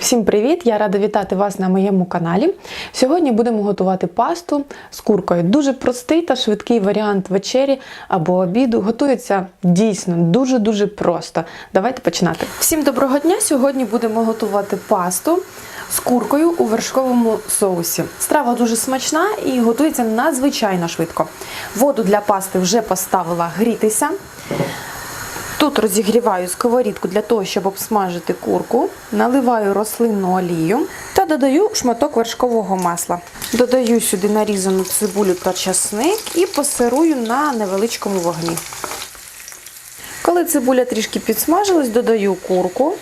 Всім привіт! Я рада вітати вас на моєму каналі. Сьогодні будемо готувати пасту з куркою. Дуже простий та швидкий варіант вечері або обіду. Готується дійсно дуже-дуже просто. Давайте починати. Всім доброго дня! Сьогодні будемо готувати пасту з куркою у вершковому соусі. Страва дуже смачна і готується надзвичайно швидко. Воду для пасти вже поставила грітися. Тут розігріваю сковорідку для того, щоб обсмажити курку, наливаю рослинну олію та додаю шматок вершкового масла. Додаю сюди нарізану цибулю та часник і посирую на невеличкому вогні. Коли цибуля трішки підсмажилась, додаю курку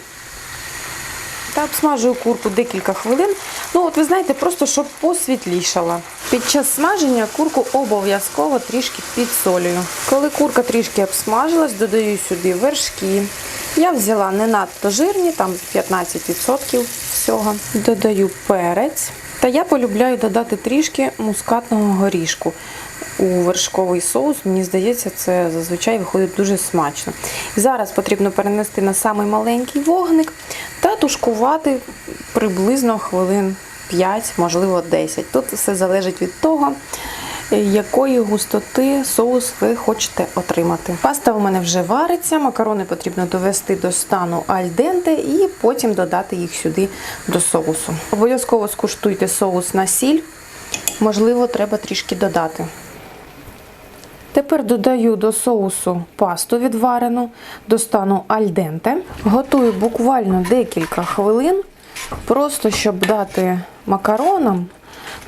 та обсмажую курку декілька хвилин. Ну, от ви знаєте, просто щоб посвітлішала. Під час смаження курку обов'язково трішки підсолюю. Коли курка трішки обсмажилась, додаю сюди вершки. Я взяла не надто жирні, там 15% всього. Додаю перець. Та я полюбляю додати трішки мускатного горішку у вершковий соус. Мені здається, це зазвичай виходить дуже смачно. Зараз потрібно перенести на самий маленький вогник та тушкувати приблизно хвилин 5, можливо 10. Тут все залежить від того, якої густоти соус ви хочете отримати. Паста у мене вже вариться, макарони потрібно довести до стану альденте і потім додати їх сюди до соусу. Обов'язково скуштуйте соус на сіль, можливо, треба трішки додати. Тепер додаю до соусу пасту відварену, достану альденте. Готую буквально декілька хвилин, просто щоб дати макаронам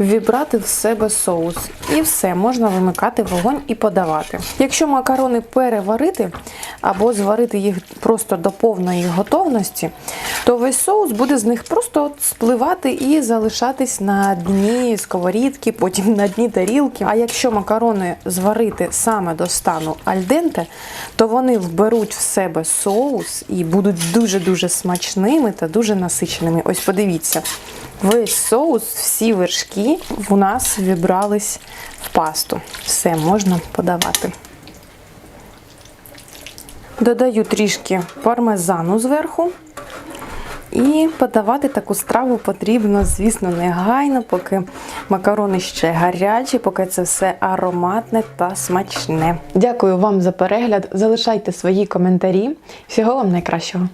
вібрати в себе соус. І все, можна вимикати вогонь і подавати. Якщо макарони переварити або зварити їх просто до повної готовності, то весь соус буде з них просто спливати і залишатись на дні сковорідки, потім на дні тарілки. А якщо макарони зварити саме до стану альденте, то вони вберуть в себе соус і будуть дуже-дуже смачними та дуже насиченими. Ось подивіться. Весь соус, всі вершки у нас вібрались в пасту. Все можна подавати. Додаю трішки пармезану зверху. І подавати таку страву потрібно, звісно, негайно, поки макарони ще гарячі, поки це все ароматне та смачне. Дякую вам за перегляд. Залишайте свої коментарі. Всього вам найкращого.